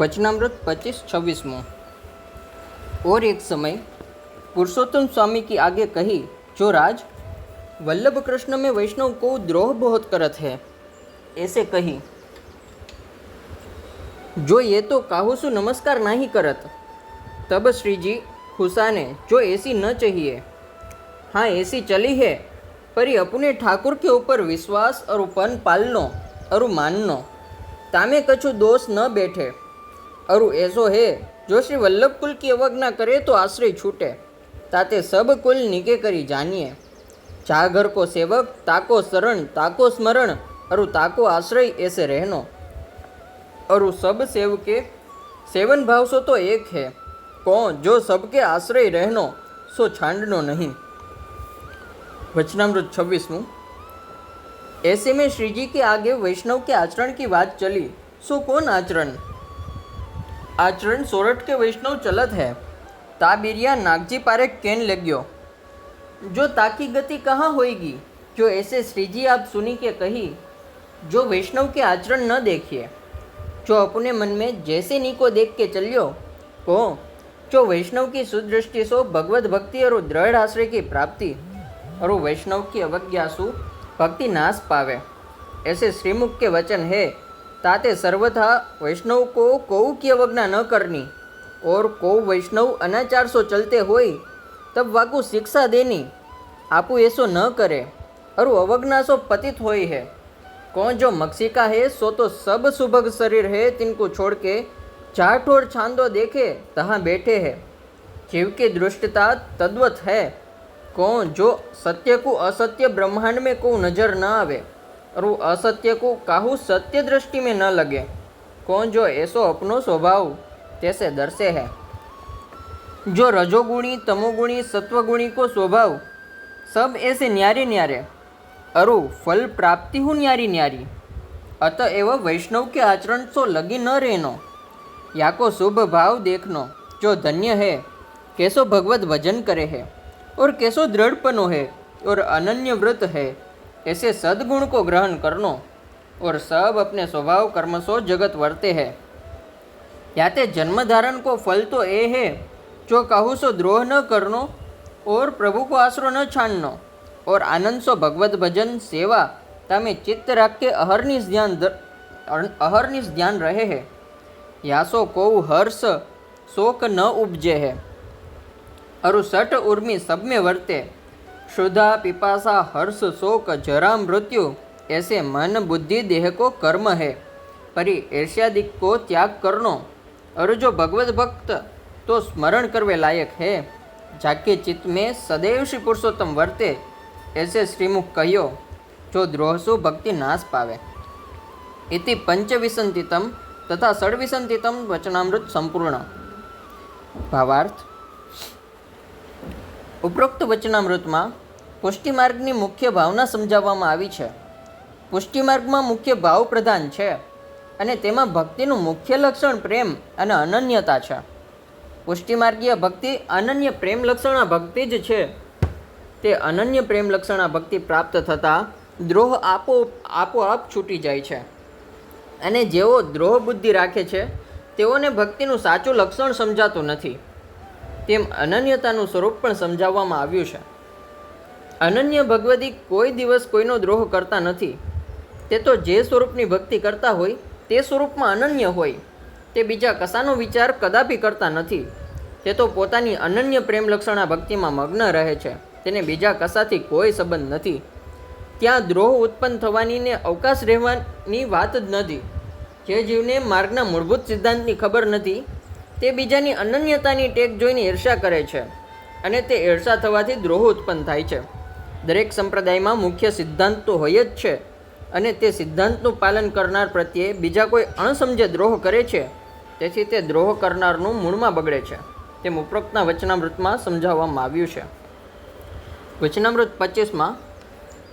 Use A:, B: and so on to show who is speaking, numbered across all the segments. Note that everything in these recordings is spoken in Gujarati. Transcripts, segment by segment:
A: वचनामृत पच्चीस छब्बीसमो और एक समय पुरुषोत्तम स्वामी की आगे कही जो राज वल्लभ कृष्ण में वैष्णव को द्रोह बहुत करत है ऐसे कही जो ये तो काहुसु नमस्कार नहीं करत तब श्री जी खुशाने जो ऐसी न चाहिए हाँ ऐसी चली है पर ये अपने ठाकुर के ऊपर विश्वास और पन पालनो और माननो तामे कछु दोष न बैठे और ऐसो है जो श्री वल्लभ कुल की अवज्ञा करे तो आश्रय छूटे ताते सब कुल निके करी जानिए जा घर को सेवक ताको शरण ताको स्मरण और ताको आश्रय ऐसे रहनो और सब सेवके सेवन भाव सो तो एक है कौन जो सबके आश्रय रहनो सो छांडनो नहीं वचनामृत छब्बीसमું ऐसे में श्री जी के आगे वैष्णव के आचरण की बात चली सो कौन आचरण आचरण सोरठ के वैष्णव चलत है ताबिरिया नागजी पारे केन लग्यो जो ताकी गति कहाँ होएगी जो ऐसे श्री जी आप सुनी के कही जो वैष्णव के आचरण न देखिए जो अपने मन में जैसे नी को देख के चलियो को जो वैष्णव की सुदृष्टि सो भगवत भक्ति और दृढ़ आश्रय की प्राप्ति और वैष्णव की अवज्ञा सु भक्ति नाश पावे ऐसे श्रीमुख के वचन है ताते सर्वथा वैष्णव को कौ की अवज्ञा न करनी और को वैष्णव अनाचार सो चलते होई तब वाकु शिक्षा देनी आपू ऐसो न करे और अवज्ञा सो पतित होई है कौन जो मक्सिका है सो तो सब सुभग शरीर है तिनको छोड़ के चाट और छांदो देखे तहाँ बैठे है जीव की दृष्टता तद्वत है कौन जो सत्य को असत्य ब्रह्मांड में को नजर न आवे और वो असत्य को काहू सत्य दृष्टि में न लगे कौन जो ऐसो अपनो स्वभाव जैसे दर्शे है जो रजोगुणी तमोगुणी सत्वगुणी को स्वभाव सब ऐसे न्यारे न्यारे अरु फल प्राप्ति हूँ न्यारी न्यारी अतएव वैष्णव के आचरण सो लगी न रहनो या को शुभ भाव देखनो जो धन्य है कैसो भगवत भजन करे है और कैसो दृढ़पनो है और अनन्य व्रत है ऐसे सद्गुण को ग्रहण करनो और सब अपने स्वभाव कर्म सो जगत वर्ते है याते जन्म धारण को फल तो ए है जो कहूँ सो द्रोह न करनो और प्रभु को आसरो न छाननो और आनंद सो भगवत भजन सेवा तामे चित्त राख के अहरनिश ध्यान अहरनिश ध्यान रहे है यासो को हर्ष शोक न उपजे है और सठ उर्मी सब में वर्ते शुद्धा पिपासा हर्ष शोक जरा मृत्यु ऐसे मन बुद्धि देह को कर्म है परि ईर्ष्यादिक को त्याग करनो और जो भगवत भक्त तो स्मरण करवे लायक है जाके चित्त में सदैव श्री पुरुषोत्तम वर्ते ऐसे श्रीमुख कहियो जो द्रोहसु भक्ति नाश पावे इति पंचविसंतितम तथा षडविसंतितम वचनामृत संपूर्ण भावार्थ ઉપરોક્ત વચનામૃતમાં પુષ્ટિમાર્ગની મુખ્ય ભાવના સમજાવવામાં આવી છે. પુષ્ટિમાર્ગમાં મુખ્ય ભાવ પ્રધાન છે અને તેમાં ભક્તિનું મુખ્ય લક્ષણ પ્રેમ અને અનન્યતા છે. પુષ્ટિમાર્ગીય ભક્તિ અનન્ય પ્રેમ લક્ષણા ભક્તિ જ છે. તે અનન્ય પ્રેમ લક્ષણા ભક્તિ પ્રાપ્ત થતાં દ્રોહ આપો આપોઆપ છૂટી જાય છે. અને જેઓ દ્રોહ બુદ્ધિ રાખે છે, તેઓને ભક્તિનું સાચું લક્ષણ સમજાતું નથી. તેમ અનન્યતાનું સ્વરૂપ પણ સમજાવવામાં આવ્યું છે. અનન્ય ભગવદી કોઈ દિવસ કોઈનો દ્રોહ કરતા નથી. તે તો જે સ્વરૂપની ભક્તિ કરતા હોય, તે સ્વરૂપમાં અનન્ય હોય. તે બીજા કશાનો વિચાર કદાપી કરતા નથી. તે તો પોતાની અનન્ય પ્રેમલક્ષણા ભક્તિમાં મગ્ન રહે છે. તેને બીજા કશાથી કોઈ સંબંધ નથી. ત્યાં દ્રોહ ઉત્પન્ન થવાની ને અવકાશ રહેવાની વાત જ નથી. જે જીવને માર્ગના મૂળભૂત સિદ્ધાંતની ખબર નથી તે બીજાની અનન્યતાની ટેક જોઈને ઈર્ષા કરે છે અને તે ઈર્ષા થવાથી દ્રોહ ઉત્પન્ન થાય છે. દરેક સંપ્રદાયમાં મુખ્ય સિદ્ધાંત તો હોય જ છે અને તે સિદ્ધાંતનું પાલન કરનાર પ્રત્યે બીજા કોઈ અણસમજે દ્રોહ કરે છે. તેથી તે દ્રોહ કરનારનું મૂળમાં બગડે છે. તેમ ઉપરોક્તના વચનામૃતમાં સમજાવવામાં આવ્યું છે. વચનામૃત પચીસમાં,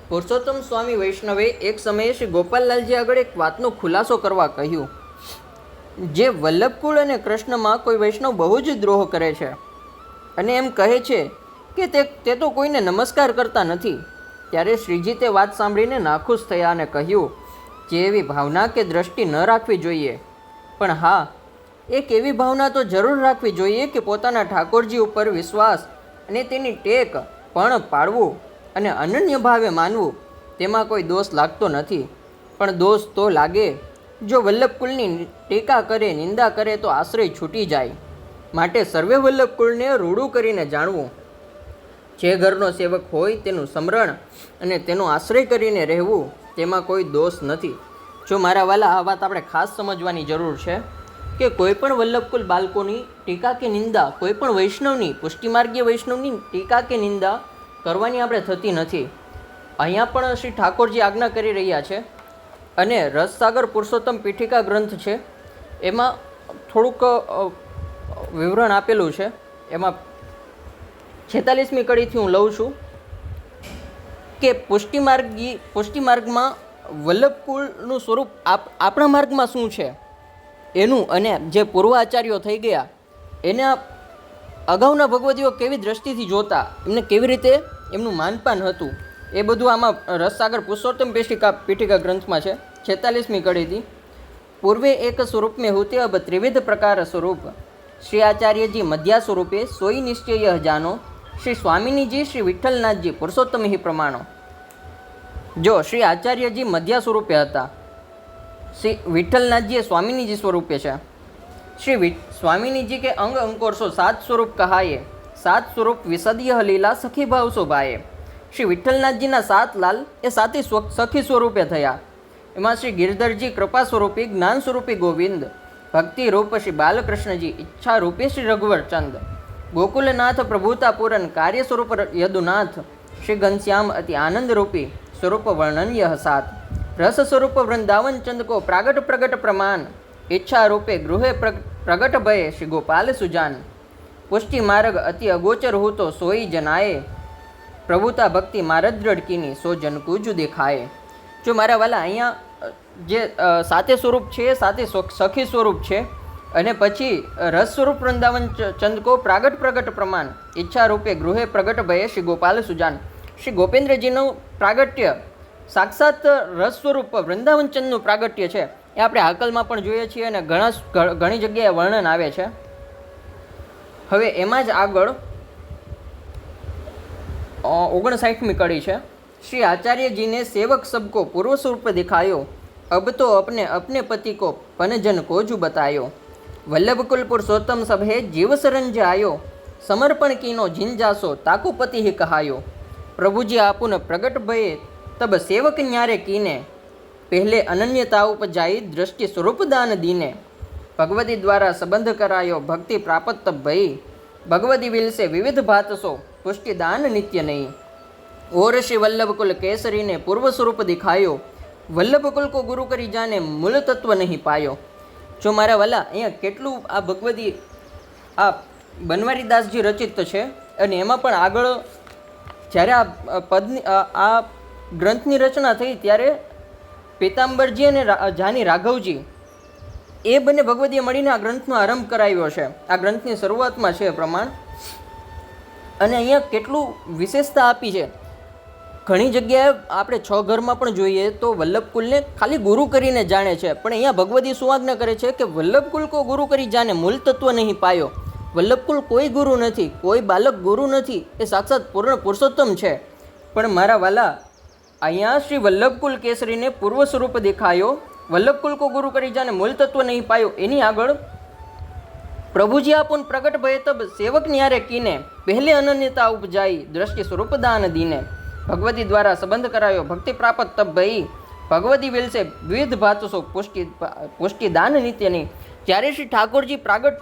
A: પુરુષોત્તમ સ્વામી વૈષ્ણવે એક સમયે શ્રી ગોપાલલાલજી આગળ એક વાતનો ખુલાસો કરવા કહ્યું. જે વલ્લભકુળ અને કૃષ્ણમાં કોઈ વૈષ્ણવ બહુ જ દ્રોહ કરે છે. અને એમ કહે છે કે તે તે તો કોઈને નમસ્કાર કરતા નથી. ત્યારે શ્રીજી તે વાત સાંભળીને નાખુશ થયા અને કહ્યું, જે એવી ભાવના કે દ્રષ્ટિ ન રાખવી જોઈએ. પણ હા, એક એવી ભાવના તો જરૂર રાખવી જોઈએ કે પોતાના ઠાકોરજી ઉપર વિશ્વાસ અને તેની ટેક પણ પાડવું અને અનન્ય ભાવે માનવું, તેમાં કોઈ દોષ લાગતો નથી. પણ દોષ તો લાગે જો વલ્લભકુલની ટીકા કરે, નિંદા કરે તો આશ્રય છૂટી જાય. માટે સર્વે વલ્લભકુલને રૂડું કરીને જાણવું. જે ઘરનો સેવક હોય તેનું સમરણ અને તેનો આશ્રય કરીને રહેવું, તેમાં કોઈ દોષ નથી. જો મારા વાલા આ વાત આપણે ખાસ સમજવાની જરૂર છે કે કોઈ પણ વલ્લભકુલ બાળકોની ટીકા કે નિંદા, કોઈ પણ વૈષ્ણવની, પુષ્ટિમાર્ગીય વૈષ્ણવની ટીકા કે નિંદા કરવાની આપણે થતી નથી. અહીંયા પણ શ્રી ઠાકોરજી આજ્ઞા કરી રહ્યા છે અને રસસાગર પુરુષોત્તમ પીઠિકા ગ્રંથ છે, એમાં થોડુંક વિવરણ આપેલું છે. એમાં છેતાલીસમી કડીથી હું લઉં છું કે પુષ્ટિમાર્ગી, પુષ્ટિમાર્ગમાં વલ્લભકુળનું સ્વરૂપ આપ, આપણા માર્ગમાં શું છે? એનું અને જે પૂર્વાચાર્યો થઈ ગયા, એના અગાઉના ભગવતીઓ કેવી દ્રષ્ટિથી જોતા, એમને કેવી રીતે એમનું માનપાન હતું, એ બધું આમાં રસસાગર પુરુષોત્તમ પેશિકા પીઠિકા ગ્રંથમાં છે. છેતાલીસમી કડી હતી પૂર્વે એક સ્વરૂપ મેં હોતે અબ ત્રિવિધ પ્રકાર સ્વરૂપ. શ્રી આચાર્યજી મધ્યા સ્વરૂપે સોઈ નિશ્ચય જાનો. શ્રી સ્વામિનીજી, શ્રી વિઠ્ઠલનાથજી પુરુષોત્તમ હિ પ્રમાણો. જો શ્રી આચાર્યજી મધ્યા સ્વરૂપે હતા, શ્રી વિઠ્ઠલનાથજીએ સ્વામિનીજી સ્વરૂપે છે. શ્રી વિ સ્વામિનીજી કે અંગ અંકોરસો સાત સ્વરૂપ કહાયે. સાત સ્વરૂપ વિસદીય લીલા સખી ભાવ શોભાએ શ્રી વિઠ્ઠલનાથજીના સાત લાલ એ સાતી સખી સ્વરૂપે થયા. એમાં શ્રી ગિરધરજી કૃપા સ્વરૂપી જ્ઞાન સ્વરૂપી ગોવિંદ, ભક્તિ રૂપ શ્રી બાલકૃષ્ણજી ઈચ્છા રૂપી શ્રી રઘુવરચંદ, ગોકુલનાથ પ્રભુતા પૂરન કાર્ય સ્વરૂપ યદુનાથ, શ્રી ઘનશ્યામ અતિ આનંદ રૂપી સ્વરૂપ વર્ણન્ય સાત રસ સ્વરૂપ વૃંદાવન ચંદ કો પ્રાગટ પ્રગટ પ્રમાણ ઈચ્છા રૂપે ગૃહે પ્રગ- પ્રગટ ભયે શ્રી ગોપાલ સુજાન, પુષ્ટિ માર્ગ અતિ અગોચર હું તો સોઈ જનાએ, પ્રભુતા ભક્તિ મારદ્રડકીની સો જનકુજ દેખાય જો મારા વાલા અહીંયા જે સાતે સ્વરૂપ છે, સાતે સખી સ્વરૂપ છે, અને પછી રસ સ્વરૂપ વૃંદાવન ચંદકો પ્રાગટ પ્રગટ પ્રમાણ, ઈચ્છા રૂપે ગૃહે પ્રગટ ભયે શ્રી ગોપાલ સુજાન. શ્રી ગોપેન્દ્રજીનું પ્રાગટ્ય, સાક્ષાત રસ સ્વરૂપ વૃંદાવનચંદનું પ્રાગટ્ય છે, એ આપણે હાકલમાં પણ જોઈએ છીએ અને ઘણા ઘણી જગ્યાએ વર્ણન આવે છે. હવે એમાં જ આગળ ઓગણસાઠમી કડી છે. શ્રી આચાર્યજીને સેવક સબકો પૂર્વ સ્વરૂપે દેખાયો. अब तो अपने अपने पति को पनजन को जु बतायो वल्लभ कुल पुरुषोत्तम सब है जीव सरंज आयो समर्पण कीनो जिन जासो ताकु पति ही कहायो प्रभु जी आपुन प्रगट भये तब सेवक न्यारे कीने पहले अनन्यता उपजाई दृष्टि स्वरूप दान दीने भगवती द्वारा संबंध करायो भक्ति प्राप्त तब भई भगवती विल से विविध भात सो पुष्टि दान વલ્લભ કુલકો ગુરુ કરી જાને મૂળ તત્વ નહીં પાયો. જો મારા વાલા, અહીંયા કેટલું આ ભગવદી, આ બનવારી દાસજી રચિત છે અને એમાં પણ આગળ જ્યારે આ પદની, આ ગ્રંથની રચના થઈ ત્યારે પીતાંબરજી અને જાની રાઘવજી એ બંને ભગવદીએ મળીને આ ગ્રંથનો આરંભ કરાવ્યો છે. આ ગ્રંથની શરૂઆતમાં છે પ્રમાણ. અને અહીંયા કેટલું વિશેષતા આપી છે. ઘણી જગ્યાએ આપણે છ ઘરમાં પણ જોઈએ તો વલ્લભકુલને ખાલી ગુરુ કરીને જાણે છે. પણ અહીંયા ભગવદી સુવાજ્ઞા કરે છે કે વલ્લભકુલ કો ગુરુ કરી જાણે મૂળ તત્વ નહીં પાયો. વલ્લભકુલ કોઈ ગુરુ નથી, કોઈ બાલક ગુરુ નથી, એ સાક્ષાત પૂર્ણ પુરુષોત્તમ છે. પણ મારા વાલા, અહીંયા શ્રી વલ્લભકુલ કેસરીને પૂર્વ સ્વરૂપ દેખાયો. વલ્લભકુલ કો ગુરુ કરી જાને મૂળ તત્વ નહીં પાયો. એની આગળ, પ્રભુજી આપુન પ્રગટ ભય તબ સેવક ન્યારે કીને, પહેલે અનન્યતા ઉપજાઈ દ્રષ્ટિ સ્વરૂપ દાન દીને. ભગવતી દ્વારા સંબંધ કરાયો. ભક્તિ પ્રાપ્ત તપ ભઈ. ભગવતી વેલસે વિવિધ ભાતસો પુષ્ટિ દાન નિત્યની. જ્યારે શ્રી ઠાકોરજી પ્રાગટ,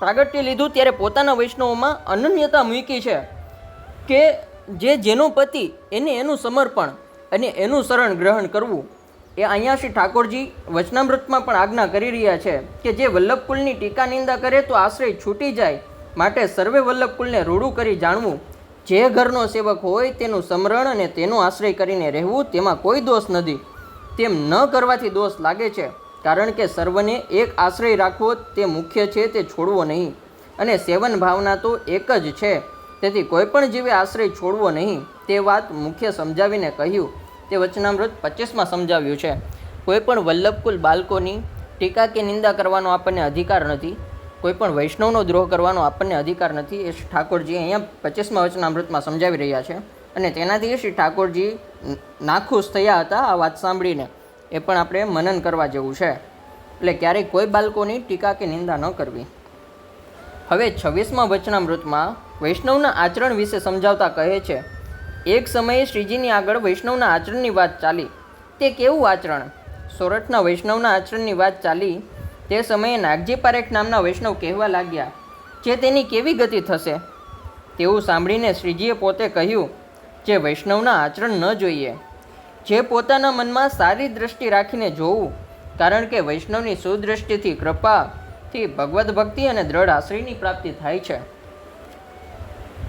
A: પ્રાગટ્ય લીધું ત્યારે પોતાના વૈષ્ણવોમાં અનન્યતા મૂકી છે કે જે જેનો પતિ એને એનું સમર્પણ અને એનું શરણ ગ્રહણ કરવું. એ અહીંયા શ્રી ઠાકોરજી વચનામૃતમાં પણ આજ્ઞા કરી રહ્યા છે કે જે વલ્લભકુલની ટીકા નિંદા કરે તો આશ્રય છૂટી જાય. માટે સર્વે વલ્લભકુલને રૂડું કરી જાણવું. જે ઘરનો સેવક હોય તેનું સમરણ અને તેનો આશ્રય કરીને રહેવું તેમાં કોઈ દોષ નથી. તેમ ન કરવાથી દોષ લાગે છે, કારણ કે સર્વને એક આશ્રય રાખવો તે મુખ્ય છે, તે છોડવો નહીં. અને સેવન ભાવના તો એક જ છે. તેથી કોઈ પણ જીવે આશ્રય છોડવો નહીં. તે વાત મુખ્ય સમજાવીને કહ્યું. તે વચનામૃત પચીસમાં સમજાવ્યું છે. કોઈ પણ વલ્લભકુલ બાળકોની ટીકા કે નિંદા કરવાનો આપણને અધિકાર નથી. કોઈ પણ વૈષ્ણવનો દ્રોહ કરવાનો આપણને અધિકાર નથી એ શ્રી ઠાકોરજી અહીંયા પચીસમા વચનામૃતમાં સમજાવી રહ્યા છે. અને તેનાથી શ્રી ઠાકોરજી નાખુશ થયા હતા આ વાત સાંભળીને. એ પણ આપણે મનન કરવા જેવું છે. એટલે ક્યારેય કોઈ બાળકોની ટીકા કે નિંદા ન કરવી. હવે છવ્વીસમા વચનામૃતમાં વૈષ્ણવના આચરણ વિશે સમજાવતા કહે છે, એક સમયે શ્રીજીની આગળ વૈષ્ણવના આચરણની વાત ચાલી. તે કેવું આચરણ? સોરઠના વૈષ્ણવના આચરણની વાત ચાલી તે સમયે નાગજી પારેખ નામના વૈષ્ણવ કહેવા લાગ્યા, જે તેની કેવી ગતિ થશે? તેવું સાંભળીને શ્રીજીએ પોતે કહ્યું, જે વૈષ્ણવના આચરણ ન જોઈએ, જે પોતાના મનમાં સારી દ્રષ્ટિ રાખીને જોવું, કારણ કે વૈષ્ણવની સુદ્રષ્ટિથી કૃપાથી ભગવદ્ ભક્તિ અને દ્રઢ આશ્રયની પ્રાપ્તિ થાય છે.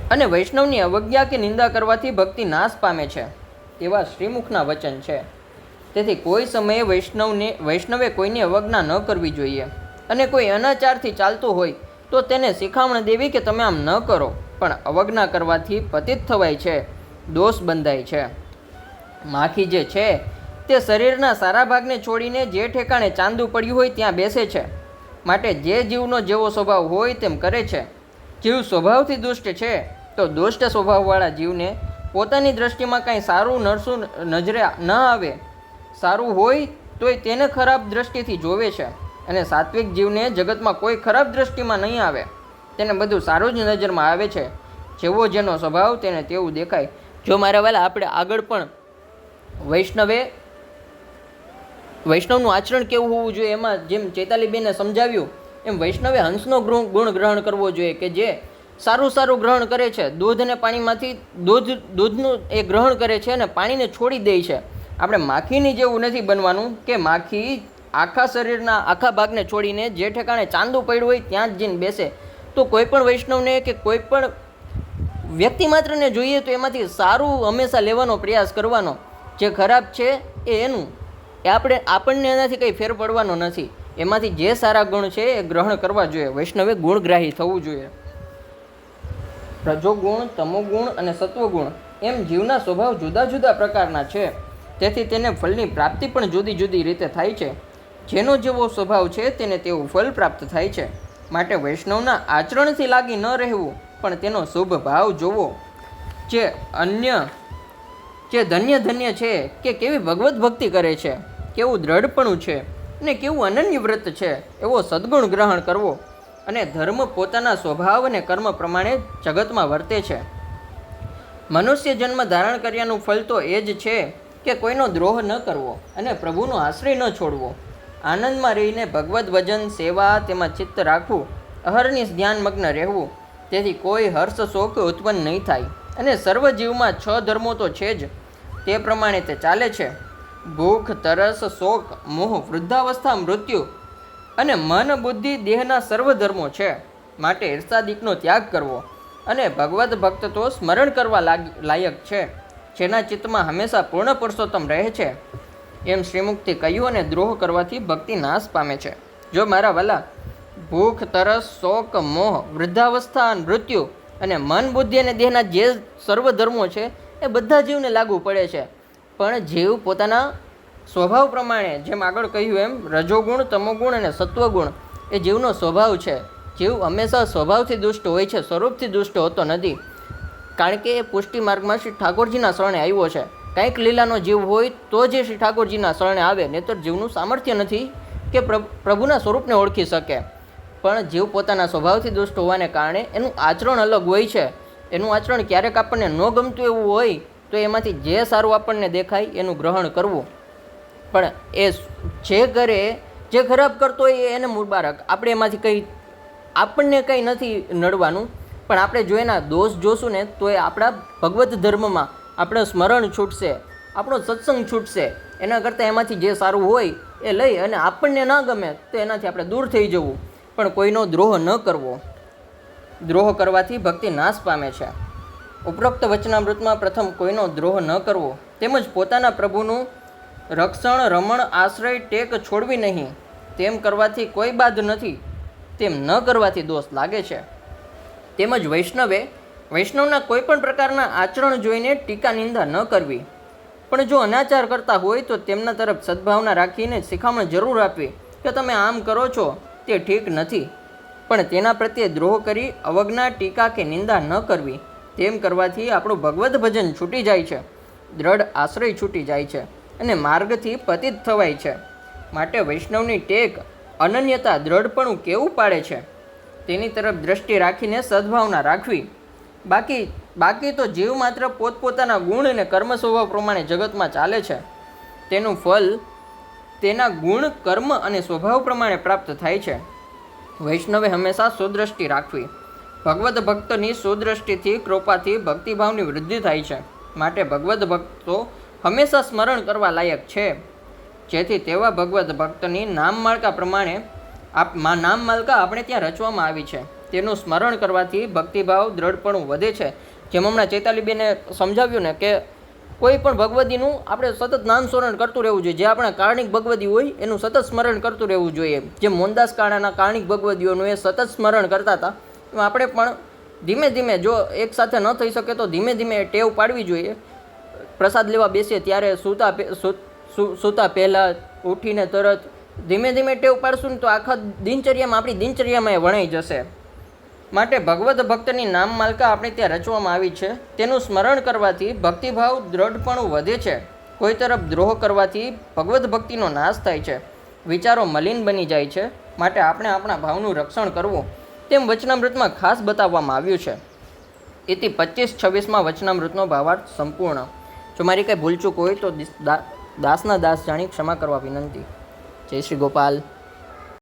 A: અને વૈષ્ણવની અવજ્ઞા કે નિંદા કરવાથી ભક્તિ નાશ પામે છે. તેવા શ્રીમુખના વચન છે. તેથી કોઈ સમયે વૈષ્ણવને, વૈષ્ણવે કોઈની અવજ્ઞા ન કરવી જોઈએ. અને કોઈ અનાચારથી ચાલતું હોય, તો તેને શિખામણ દેવી કે તમે આમ ન કરો, પણ અવજ્ઞા કરવાથી પતિત થવાય છે, દોષ બંધાય છે. માખી જે છે, તે શરીરના સારા ભાગને છોડીને જે ઠેકાણે ચાંદુ પડ્યું હોય ત્યાં બેસે છે. માટે જે જીવનો જેવો સ્વભાવ હોય તેમ કરે છે. જીવ સ્વભાવથી દુષ્ટ છે, તો દુષ્ટ સ્વભાવવાળા જીવને પોતાની દ્રષ્ટિમાં કાંઈ સારું નરસું નજરે ન આવે. સારું હોય તોય તેને ખરાબ દ્રષ્ટિથી જોવે છે અને સાત્વિક જીવને જગતમાં કોઈ ખરાબ દ્રષ્ટિમાં નહીં આવે. તેને બધું સારું જ નજરમાં આવે છે. જેવો જેનો સ્વભાવ તેને તેવું દેખાય. જો મારા વાલા આપણે આગળ પણ વૈષ્ણવે વૈષ્ણવનું આચરણ કેવું હોવું જોઈએ એમાં જેમ ચૈતાલીબેને સમજાવ્યું, એમ વૈષ્ણવે હંસનો ગુણ ગ્રહણ કરવો જોઈએ કે જે સારું સારું ગ્રહણ કરે છે. દૂધ અને પાણીમાંથી દૂધ, દૂધનું એ ગ્રહણ કરે છે અને પાણીને છોડી દે છે. આપણે માખીની જેવું નથી બનવાનું કે માખી આખા શરીરના આખા ભાગને છોડીને જે ઠેકાણે ચાંદુ પડ્યું હોય ત્યાં જ જઈને બેસે. તો કોઈ પણ વૈષ્ણવને કે કોઈ પણ વ્યક્તિ માત્રને જોઈએ તો એમાંથી સારું હંમેશા લેવાનો પ્રયાસ કરવાનો. જે ખરાબ છે એ એનું. એ આપણે, આપણને એનાથી કંઈ ફેર પડવાનો નથી. એમાંથી જે સારા ગુણ છે એ ગ્રહણ કરવા જોઈએ. વૈષ્ણવે ગુણગ્રાહી થવું જોઈએ. રજોગુણ, તમોગુણ અને સત્વગુણ એમ જીવના સ્વભાવ જુદા જુદા પ્રકારના છે. તેથી તેને ફળની પ્રાપ્તિ પણ જુદી જુદી રીતે થાય છે. જેનો જેવો સ્વભાવ છે, તેને તેવું ફળ પ્રાપ્ત થાય છે. માટે વૈષ્ણવના આચરણથી લાગી ન રહેવું, પણ તેનો શુભ ભાવ જોવો. જે અન્ય, જે ધન્ય ધન્ય છે, કે કેવી ભગવત ભક્તિ કરે છે, કેવું દ્રઢપણું છે અને કેવું અનન્ય વ્રત છે, એવો સદ્ગુણ ગ્રહણ કરવો અને ધર્મ પોતાના સ્વભાવ અને કર્મ પ્રમાણે જગતમાં વર્તે છે. મનુષ્ય જન્મ ધારણ કર્યાનું ફળ તો એ જ છે કે કોઈનો દ્રોહ ન કરવો અને પ્રભુનો આશ્રય ન છોડવો. આનંદમાં રહીને ભગવદ્ ભજન, સેવા તેમાં ચિત્ત રાખવું, અહર્નિશ ધ્યાનમગ્ન રહેવું, તેથી કોઈ હર્ષ શોક ઉત્પન્ન નહીં થાય. અને સર્વ જીવમાં છ ધર્મો તો છે જ. તે પ્રમાણે તે ચાલે છે. ભૂખ, તરસ, શોક, મોહ, વૃદ્ધાવસ્થા, મૃત્યુ અને મન, બુદ્ધિ, દેહના સર્વ ધર્મો છે. માટે ઈર્ષાદિકનો ત્યાગ કરવો અને ભગવદ્ ભક્ત તો સ્મરણ કરવા લાયક છે. જેના ચિત્તમાં હંમેશા પૂર્ણ પુરુષોત્તમ રહે છે. એમ શ્રીમુક્તિ કહ્યું અને દ્રોહ કરવાથી ભક્તિ નાશ પામે છે. જો મારા વાલા ભૂખ, તરસ, શોક, મોહ, વૃદ્ધાવસ્થા, મૃત્યુ અને મન, બુદ્ધિ અને દેહના જે સર્વ ધર્મો છે, એ બધા જીવને લાગુ પડે છે. પણ જીવ પોતાના સ્વભાવ પ્રમાણે, જેમ આગળ કહ્યું એમ, રજોગુણ, તમોગુણ અને સત્વગુણ, એ જીવનો સ્વભાવ છે. જીવ હંમેશા સ્વભાવથી દુષ્ટ હોય છે, સ્વરૂપથી દુષ્ટ હોતો નથી. કારણ કે એ પુષ્ટિ માર્ગમાં શ્રી ઠાકોરજીના શરણે આવ્યો છે. કંઈક લીલાનો જીવ હોય તો જ શ્રી ઠાકોરજીના શરણે આવે, નહીંતર જીવનું સામર્થ્ય નથી કે પ્રભ- પ્રભુના સ્વરૂપને ઓળખી શકે. પણ જીવ પોતાના સ્વભાવથી દુષ્ટ હોવાને કારણે એનું આચરણ અલગ હોય છે. એનું આચરણ ક્યારેક આપણને ન ગમતું એવું હોય, તો એમાંથી જે સારું આપણને દેખાય એનું ગ્રહણ કરવું. પણ એ જે કરે, જે ખરાબ કરતો હોય એને મુબારક આપણે એમાંથી કંઈ, આપણને કંઈ નથી નડવાનું. પણ આપણે જો એના દોષ જોશું ને, તો એ આપણા ભગવત ધર્મમાં આપણું સ્મરણ છૂટશે, આપણો સત્સંગ છૂટશે. એના કરતાં એમાંથી જે સારું હોય એ લઈ અને આપણને ના ગમે તો એનાથી આપણે દૂર થઈ જવું. પણ કોઈનો દ્રોહ ન કરવો. દ્રોહ કરવાથી ભક્તિ નાશ પામે છે. ઉપરોક્ત વચનામૃતમાં પ્રથમ કોઈનો દ્રોહ ન કરવો. તેમજ પોતાના પ્રભુનું રક્ષણ, રમણ, આશ્રય, ટેક છોડવી નહીં. તેમ કરવાથી કોઈ બાદ નથી. તેમ ન કરવાથી દોષ લાગે છે. તેમજ વૈષ્ણવે વૈષ્ણવના કોઈ પણ પ્રકારના આચરણ જોઈને ટીકા નિંદા ન કરવી. પણ જો અનાચાર કરતા હોય તો તેમના તરફ સદભાવના રાખીને શિખામણ જરૂર આપવી. કે તમે આમ કરો છો તે ઠીક નથી. પણ તેના પ્રત્યે દ્રોહ કરી, અવજ્ઞા, ટીકા કે નિંદા ન કરવી. તેમ કરવાથી આપણું ભગવદ્ ભજન છૂટી જાય છે. દ્રઢ આશ્રય છૂટી જાય છે અને માર્ગથી પતિત થવાય છે. માટે વૈષ્ણવની ટેક અનન્યતા દ્રઢપણું કેવું પાડે છે? તેની તરફ દ્રષ્ટિ રાખીને સદ્ભાવના રાખવી. બાકી બાકી તો જીવ માત્ર પોતપોતાના ગુણ અને કર્મ સ્વભાવ પ્રમાણે જગતમાં ચાલે છે. તેનું ફલ તેના ગુણ, કર્મ અને સ્વભાવ પ્રમાણે પ્રાપ્ત થાય છે. વૈષ્ણવે હંમેશા સુદ્રષ્ટિ રાખવી. ભગવદ્ ભક્તની સુદ્રષ્ટિથી કૃપાથી, ભક્તિભાવની વૃદ્ધિ થાય છે. માટે ભગવદ્ ભક્તો હંમેશા સ્મરણ કરવા લાયક છે. જેથી તેવા ભગવદ્ ભક્તની નામ માળકા પ્રમાણે આપ નામ માલકા આપણે ત્યાં રચવામાં આવી છે. તેનું સ્મરણ કરવાથી ભક્તિભાવ દ્રઢપણું વધે છે. જેમ હમણાં ચૈતાલીબેને સમજાવ્યું ને કે કોઈ પણ ભગવદીનું આપણે સતત નામ સ્મરણ કરતું રહેવું જોઈએ. જે આપણા કારણિક ભગવદી હોય એનું સતત સ્મરણ કરતું રહેવું જોઈએ. જે મોહનદાસ કાળાના કારણિક ભગવદીઓનું એ સતત સ્મરણ કરતા હતા, એમાં આપણે પણ ધીમે ધીમે જો એક સાથે ન થઈ શકે તો ધીમે ધીમે ટેવ પાડવી જોઈએ. પ્રસાદ લેવા બેસીએ ત્યારે સૂતા સૂતા પહેલાં ઉઠીને તરત ધીમે ધીમે ટેવ પાડશું ને તો આખા દિનચર્યામાં, આપણી દિનચર્યામાં એ વણાઈ જશે. માટે ભગવદ્ ભક્તની નામ માલકા આપણે ત્યાં રચવામાં આવી છે. તેનું સ્મરણ કરવાથી ભક્તિભાવ દ્રઢપણું વધે છે. કોઈ તરફ દ્રોહ કરવાથી ભગવદ્ ભક્તિનો નાશ થાય છે. વિચારો મલિન બની જાય છે. માટે આપણે આપણા ભાવનું રક્ષણ કરવું. તેમ વચનામૃતમાં ખાસ બતાવવામાં આવ્યું છે. એથી પચીસ છવ્વીસમાં વચનામૃતનો ભાવાર્થ સંપૂર્ણ. જો મારી કંઈ ભૂલચૂક હોય તો દાસના દાસ જાણી ક્ષમા કરવા વિનંતી. જય શ્રી ગોપાલ.